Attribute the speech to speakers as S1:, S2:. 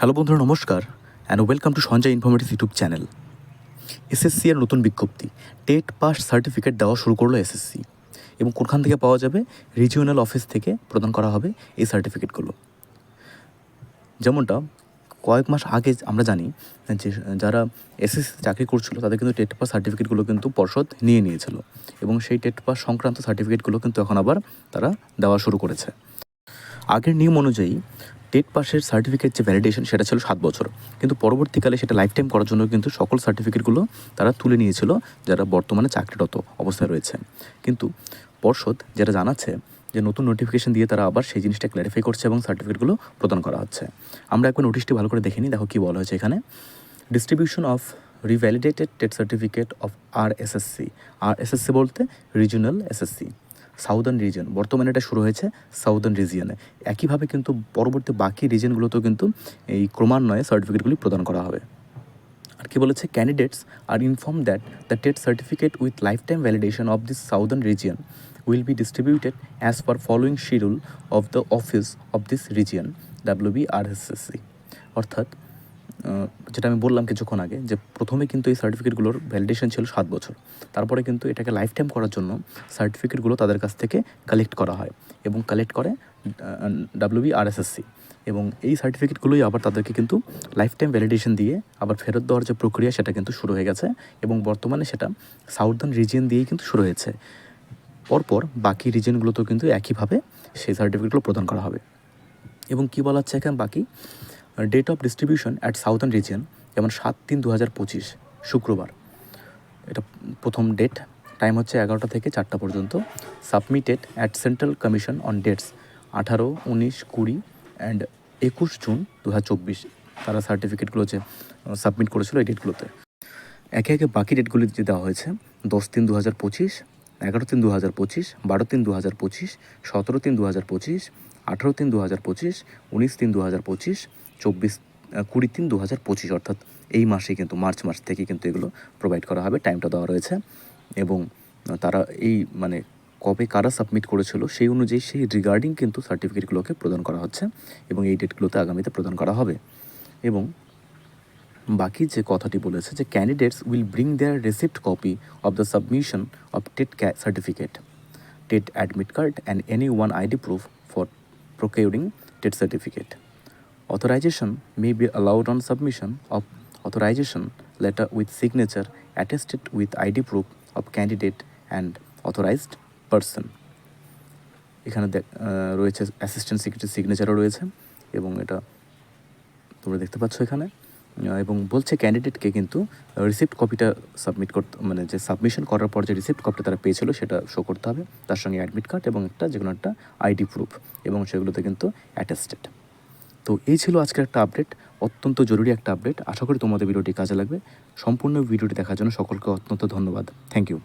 S1: Hello বন্ধুরা, নমস্কার and welcome to Sanjay informative YouTube channel. SSC এর নতুন বিজ্ঞপ্তি, টেট পাস সার্টিফিকেট দেওয়া শুরু করল এসএসসি এবং কোনখান থেকে পাওয়া যাবে? রিজিওনাল অফিস থেকে প্রদান করা হবে এই সার্টিফিকেটগুলো। যেমনটা, কয়েক মাস আগে আমরা জানি যে যারা এসএসসি চাকরি করছিল, তাদের কিন্তু টেট পাস সার্টিফিকেটগুলো কিন্তু পর্ষদ নিয়ে নিয়েছিল, এবং সেই টেট পাস সংক্রান্ত সার্টিফিকেটগুলো কিন্তু এখন আবার তারা দেওয়া শুরু করেছে। আগের নিয়ম অনুযায়ী টেট পাসের সার্টিফিকেট যে ভ্যালিডেশন সেটা ছিল সাত বছর। কিন্তু পরবর্তীকালে সেটা লাইফ টাইম করার জন্য কিন্তু সকল সার্টিফিকেটগুলো তারা তুলে নিয়েছিল যারা বর্তমানে চাকরিরত অবস্থায় রয়েছে। কিন্তু পর্ষদ যেটা জানাচ্ছে যে নতুন নোটিফিকেশন দিয়ে তারা আবার সেই জিনিসটা ক্ল্যারিফাই করছে এবং সার্টিফিকেটগুলো প্রদান করা হচ্ছে। আমরা একবার নোটিশটি ভালো করে দেখে নিই, দেখো কী বলা হয়েছে এখানে। Distribution of revalidated TET certificate of R SSC R SSC বলতে রিজিওনাল এসএসসি সাউদার্ন রিজন বর্তমানে এটা শুরু হয়েছে সাউদার্ন রিজিয়নে একইভাবে কিন্তু পরবর্তী বাকি রিজনগুলোতেও কিন্তু এই ক্রমান্বয়ে সার্টিফিকেটগুলি প্রদান করা হবে। আর কি বলেছে? Candidates are inform that the TET certificate with lifetime validation of this southern region will be distributed as per following schedule of the office of this region W B R SSC অর্থাৎ আহ, যেটা আমি বললাম কিছুক্ষণ আগে যে প্রথমে কিন্তু এই সার্টিফিকেটগুলোর ভ্যালিডেশন ছিল সাত বছর। তারপরে কিন্তু এটাকে লাইফ টাইম করার জন্য সার্টিফিকেটগুলো তাদের কাছ থেকে কালেক্ট করা হয় এবং কালেক্ট করে ডাব্লিউবি আরএসএসসি এবং এই সার্টিফিকেটগুলোই আবার তাদেরকে কিন্তু লাইফ টাইম ভ্যালিডেশন দিয়ে আবার ফেরত দেওয়ার যে প্রক্রিয়া সেটা কিন্তু শুরু হয়ে গেছে এবং বর্তমানে সেটা সাউদার্ন রিজিয়ন দিয়েই কিন্তু শুরু হয়েছে। পরপর বাকি রিজনগুলোতেও কিন্তু একইভাবে সেই সার্টিফিকেটগুলো প্রদান করা হবে। এবং কী বলা হচ্ছে এখানে বাকি? Date of distribution at southern region যেমন সাত তিন দু হাজার পঁচিশ, শুক্রবার। এটা প্রথম ডেট টাইম হচ্ছে এগারোটা থেকে চারটা পর্যন্ত। Submitted at central commission on dates আঠারো, উনিশ, কুড়ি অ্যান্ড একুশ জুন দু হাজার চব্বিশ। তারা সার্টিফিকেটগুলো যে সাবমিট করেছিল এই ডেটগুলোতে একে একে বাকি ডেটগুলি যে দেওয়া হয়েছে, দশ তিন দু হাজার পঁচিশ, এগারো তিন দু হাজার পঁচিশ, বারো তিন দু হাজার পঁচিশ, সতেরো তিন দু হাজার পঁচিশ, আঠেরো তিন দু হাজার পঁচিশ, উনিশ তিন দু হাজার পঁচিশ চব্বিশ কুড়ি তিন দু হাজার পঁচিশ, অর্থাৎ এই মাসে কিন্তু, মার্চ মাস থেকে কিন্তু এগুলো প্রোভাইড করা হবে টাইমটা দেওয়া রয়েছে। এবং তারা এই মানে কবে কারা সাবমিট করেছিল সেই অনুযায়ী সেই রিগার্ডিং কিন্তু সার্টিফিকেটগুলোকে প্রদান করা হচ্ছে এবং এই ডেটগুলোতে আগামীতে প্রদান করা হবে। এবং বাকি যে কথাটি বলেছে যে candidates will bring their receipt copy of the submission of TET certificate TET admit card and any one ID proof for procuring TET certificate authorization may be allowed on submission of authorization letter with signature attested with id proof of candidate and authorized person. এখানে রয়েছে assistant secretary সিগনেচারও রয়েছে এবং এটা তোমরা দেখতে পাচ্ছ এখানে। এবং বলছে ক্যান্ডিডেটকে কিন্তু রিসিপ্ট কপিটা সাবমিট করতে মানে যে সাবমিশন করার পর যে রিসিপ্ট কপিটা তারা পেয়েছিল সেটা শো করতে হবে। তার সঙ্গে অ্যাডমিট কার্ড এবং একটা যে কোনো একটা আইডি প্রুফ এবং সেগুলোতে কিন্তু অ্যাটেস্টেড তো এই ছিল আজকের একটা আপডেট অত্যন্ত জরুরি একটা আপডেট আশা করি তোমাদের ভিডিওটি কাজে লাগবে। সম্পূর্ণ ভিডিওটি দেখার জন্য সকলকে অত্যন্ত ধন্যবাদ। Thank you